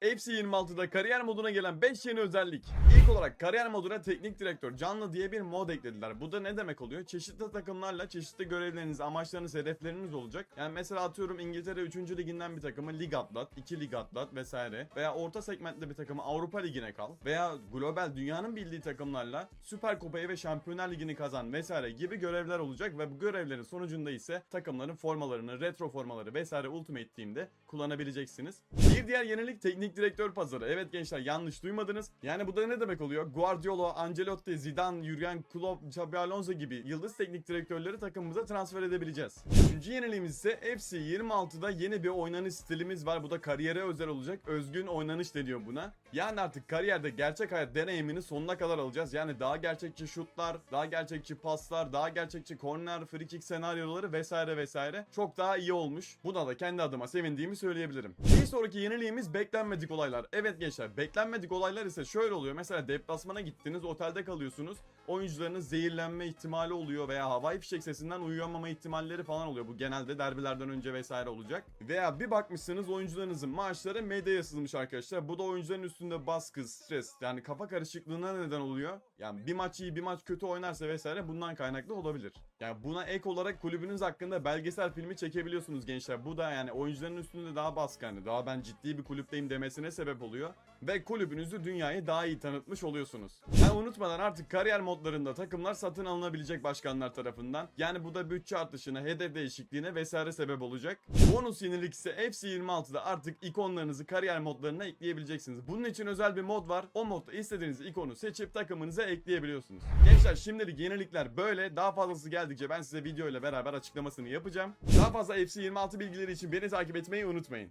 FC 26'da kariyer moduna gelen 5 yeni özellik. İlk olarak kariyer moduna teknik direktör canlı diye bir mod eklediler. Bu da ne demek oluyor? Çeşitli takımlarla çeşitli görevleriniz, amaçlarınız, hedefleriniz olacak. Yani mesela atıyorum İngiltere 3. liginden bir takımı lig atlat, 2 lig atlat vesaire. Veya orta segmentte bir takımı Avrupa ligine kal. Veya global dünyanın bildiği takımlarla Süper Kupayı ve Şampiyonlar Ligi'ni kazan vesaire gibi görevler olacak ve bu görevlerin sonucunda ise takımların formalarını, retro formaları vesaire Ultimate Team'de kullanabileceksiniz. Bir diğer yenilik teknik direktör pazarı. Evet gençler yanlış duymadınız. Yani bu da ne demek oluyor? Guardiola, Ancelotti, Zidane, Jurgen Klopp, Xabi Alonso gibi yıldız teknik direktörleri takımımıza transfer edebileceğiz. Üçüncü yeniliğimiz ise FC 26'da yeni bir oynanış stilimiz var. Bu da kariyere özel olacak. Özgün oynanış deniyor buna. Yani artık kariyerde gerçek hayat deneyimini sonuna kadar alacağız. Yani daha gerçekçi şutlar, daha gerçekçi paslar, daha gerçekçi korner, free kick senaryoları vesaire vesaire çok daha iyi olmuş. Buna da kendi adıma sevindiğimi söyleyebilirim. Bir sonraki yeniliğimiz beklenmedik olaylar. Evet gençler beklenmedik olaylar ise şöyle oluyor. Mesela deplasmana gittiniz, otelde kalıyorsunuz. Oyuncularınız zehirlenme ihtimali oluyor veya havai fişek sesinden uyuyamama ihtimalleri falan oluyor. Bu genelde derbilerden önce vesaire olacak. Veya bir bakmışsınız oyuncularınızın maaşları medyaya sızmış arkadaşlar. Bu da oyuncuların üstünde baskı, stres yani kafa karışıklığına neden oluyor. Yani bir maç iyi bir maç kötü oynarsa vesaire bundan kaynaklı olabilir. Yani buna ek olarak kulübünüz hakkında belgesel filmi çekebiliyorsunuz gençler. Bu da yani oyuncuların üstünde daha baskı hani daha ben ciddi bir kulüpteyim demesine sebep oluyor. Ve kulübünüzü dünyayı daha iyi tanıtmış oluyorsunuz. Ha unutmadan artık kariyer modlarında takımlar satın alınabilecek başkanlar tarafından. Yani bu da bütçe artışına, hedef değişikliğine vesaire sebep olacak. Bonus yenilik ise FC 26'da artık ikonlarınızı kariyer modlarına ekleyebileceksiniz. Bunun için özel bir mod var. O modda istediğiniz ikonu seçip takımınıza ekleyebiliyorsunuz. Gençler şimdilik yenilikler böyle. Daha fazlası geldikçe ben size video ile beraber açıklamasını yapacağım. Daha fazla FC 26 bilgileri için beni takip etmeyi unutmayın.